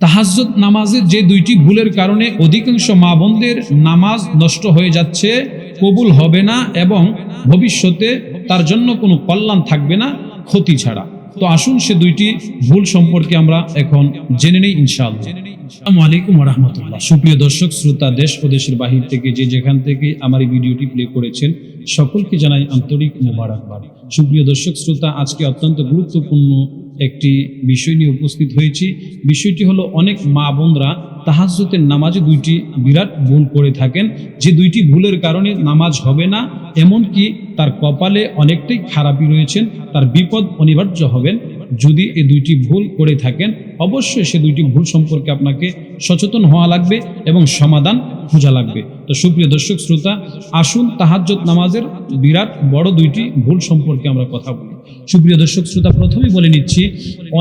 তাহাজ্জুদ নামাজের যে দুইটি ভুলের কারণে অধিকাংশ মা বোনদের নামাজ নষ্ট হয়ে যাচ্ছে, কবুল হবে না এবং ভবিষ্যতে তার জন্য কোনো কল্যাণ থাকবে না, ক্ষতি ছাড়া। তো আসুন সে দুইটি ভুল সম্পর্কে আমরা এখন জেনে নেই ইনশাআল্লাহ। আসসালামু রহমতুল্লাহ সুপ্রিয় দর্শক, শ্রোতা, দেশ ও দেশের বাহির থেকে যে যেখান থেকে আমার এই ভিডিওটি প্লে করেছেন, সকলকে জানাই আন্তরিক মোবারকবাদ। সুপ্রিয় দর্শক, শ্রোতা, আজকে অত্যন্ত গুরুত্বপূর্ণ একটি বিষয় নিয়ে উপস্থিত হয়েছি। বিষয়টি হলো অনেক মা বোনরা তাহাজ্জুতের নামাজে দুইটি বিরাট ভুল করে থাকেন। যে দুইটি ভুলের কারণে নামাজ হবে না, এমনকি তার কপালে অনেকটাই খারাপই রয়েছেন, তার বিপদ অনিবার্য হবেন। যদি এই দুইটি ভুল করে থাকেন, অবশ্যই সে দুইটি ভুল সম্পর্কে আপনাকে সচেতন হওয়া লাগবে এবং সমাধান খোঁজা লাগবে। তো সুপ্রিয় দর্শক শ্রোতা, আসুন তাহাজ্জত নামাজের বিরাট বড় দুইটি ভুল সম্পর্কে আমরা কথা বলি। সুপ্রিয় দর্শক শ্রোতা, প্রথমেই বলে নিচ্ছি,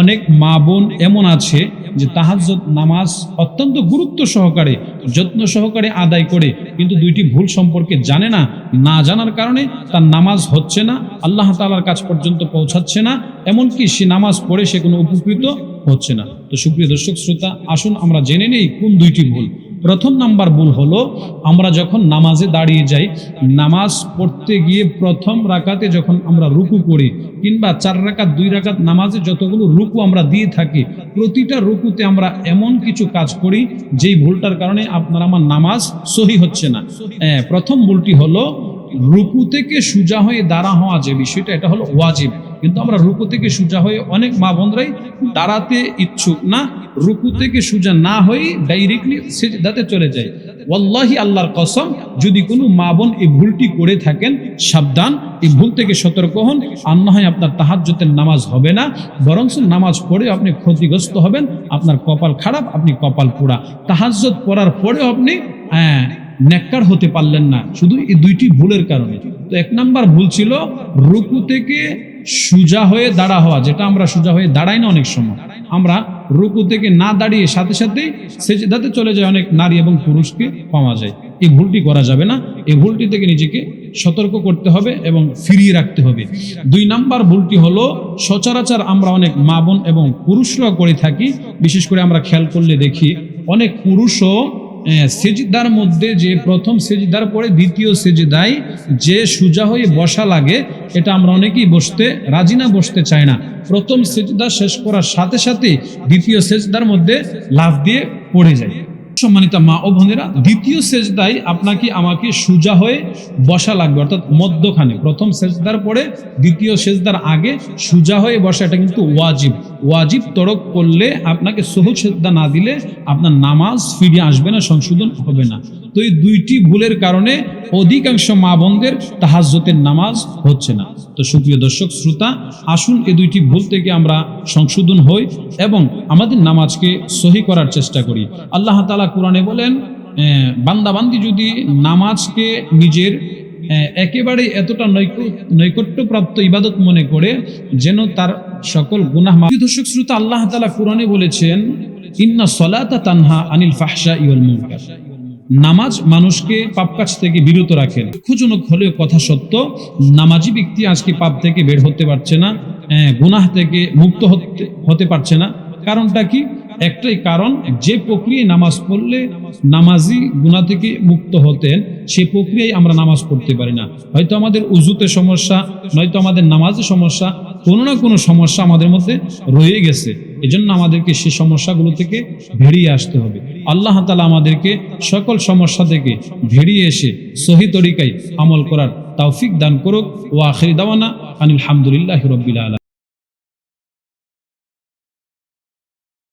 অনেক মা বোন এমন আছে যে তাহাজ্জত নামাজ অত্যন্ত গুরুত্ব সহকারে, যত্ন সহকারে আদায় করে, কিন্তু দুইটি ভুল সম্পর্কে জানে না না জানার কারণে তার নামাজ হচ্ছে না, আল্লাহ তালার কাছ পর্যন্ত পৌঁছাচ্ছে না, এমনকি সে নামাজ পড়ে সে কোনো উপকৃত হচ্ছে না। তো সুপ্রিয় দর্শক শ্রোতা, আসুন আমরা জেনে নেই কোন দুইটি ভুল। প্রথম নাম্বার ভুল হলো, আমরা যখন নামাজে দাঁড়িয়ে যাই, নামাজ পড়তে গিয়ে প্রথম রাকাতে যখন আমরা রুকু করি, কিংবা চার রাকাত, দুই রাকাত নামাজে যতগুলো রুকু আমরা দিয়ে থাকি, প্রতিটা রুকুতে আমরা এমন কিছু কাজ করি, যেই ভুলটার কারণে আপনার আমার নামাজ সহি হচ্ছে না। প্রথম ভুলটি হলো, রুকু থেকে সুজা হয়ে দাঁড়া হওয়া যে বিষয়টা, এটা হলো ওয়াজিব। কিন্তু আমরা রুকু থেকে সুজা হয়ে অনেক মা বোনরাই দাঁড়াতে ইচ্ছুক না রুকু থেকে সোজা না হয়ে ডাইরেক্টলি সেজদাতে চলে যায়। ওয়াল্লাহি আল্লাহর কসম, যদি কোনো মা বোন এই ভুলটি করে থাকেন, সাবধান, এই ভুল থেকে সতর্ক হন, আর না হয় আপনার তাহাজ্জতের নামাজ হবে না বরং নামাজ পড়ে আপনি ক্ষতিগ্রস্ত হবেন, আপনার কপাল খারাপ, আপনি কপাল পোড়া। তাহাজ্জত পড়ার পরেও আপনি হ্যাঁ নেককার হতে পারলেন না, শুধু এই দুইটি ভুলের কারণে। তো এক নাম্বার ভুল ছিল, রুকু থেকে সুজা হয়ে দাঁড়া হওয়া, যেটা আমরা সুজা হয়ে দাঁড়াই না অনেক সময়। আমরা রুকু থেকে না দাঁড়িয়ে সাথে সাথে সেজদাতে চলে যায় অনেক নারী এবং পুরুষকে পাওয়া যায়। এই ভুলটি করা যাবে না। এই ভুলটি থেকে নিজেকে সতর্ক করতে হবে এবং ফিরিয়ে রাখতে হবে। দুই নাম্বার ভুলটি হলো সচরাচর আমরা অনেক মা বোন এবং পুরুষরা করে থাকি। বিশেষ করে আমরা খেয়াল করলে দেখি অনেক পুরুষও সেজদার মধ্যে যে প্রথম সেজদার পরে দ্বিতীয় সেজদায় যে সুজা হয়ে বসা লাগে, এটা আমরা অনেকেই বসতে, রাজি না বসতে চাই না। প্রথম সেজদা শেষ করার সাথে সাথে দ্বিতীয় সেজদার মধ্যে লাফ দিয়ে পড়ে যায়। সম্মানিত মা ও বোনেরা, দ্বিতীয় সেজদায় আপনাকে, আমাকে সুজা হয়ে বসা লাগবে, অর্থাৎ মধ্যখানে। প্রথম সেজদার পরে দ্বিতীয় সেজদার আগে সুজা হয়ে বসা, এটা কিন্তু ওয়াজিব। ওয়াজিব তরক করলে আপনাকে সহজ সেজদা না দিলে আপনার নামাজ ফিরে আসবে না, সংশোধন হবে না। তো এই দুইটি ভুলের কারণে অধিকাংশ মা বোনদের তাহাজ্জতের নামাজ হচ্ছে না। তো সুপ্রিয় দর্শক, শ্রোতা, আসুন এই দুইটি ভুল থেকে আমরা সংশোধন হই এবং আমাদের নামাজকে সহি করার চেষ্টা করি। আল্লাহ তালা কোরআনে বলেন বান্দাবান্দি যদি নামাজকে নিজের একেবারে এতটা নৈক- নৈকট্যপ্রাপ্ত ইবাদত মনে করে যেন তার সকল গুনাহ দর্শক, শ্রোতা, আল্লাহ তালা কোরআনে বলেছেন, ইন্না সলাতা তানহা আনিল ফাহশা ইউল মুনকার। নামাজ মানুষকে পাপ কাজ থেকে বিরত রাখেন দুঃখজনক হলেও কথা সত্য, নামাজি ব্যক্তি আজকে পাপ থেকে বের হতে পারছে না গুনাহ থেকে মুক্ত হতে হতে পারছে না। কারণটা কি? একটাই কারণ, যে প্রক্রিয়ায় নামাজ পড়লে নামাজি গুনাহ থেকে মুক্ত হতেন, সে প্রক্রিয়ায় আমরা নামাজ পড়তে পারি না। হয়তো আমাদের উজুতে সমস্যা, নয়তো আমাদের নামাজে সমস্যা, কোনো না কোনো সমস্যা আমাদের মধ্যে রয়ে গেছে। এজন্য আমাদেরকে সে সমস্যাগুলো থেকে বেরিয়ে আসতে হবে। আল্লাহ তালা আমাদেরকে সকল সমস্যা থেকে বেরিয়ে এসে সহি তরিকায় আমল করার তৌফিক দান করুক। ও আখির দাওয়ানা আনিল হামদুলিল্লাহ রবিল আলম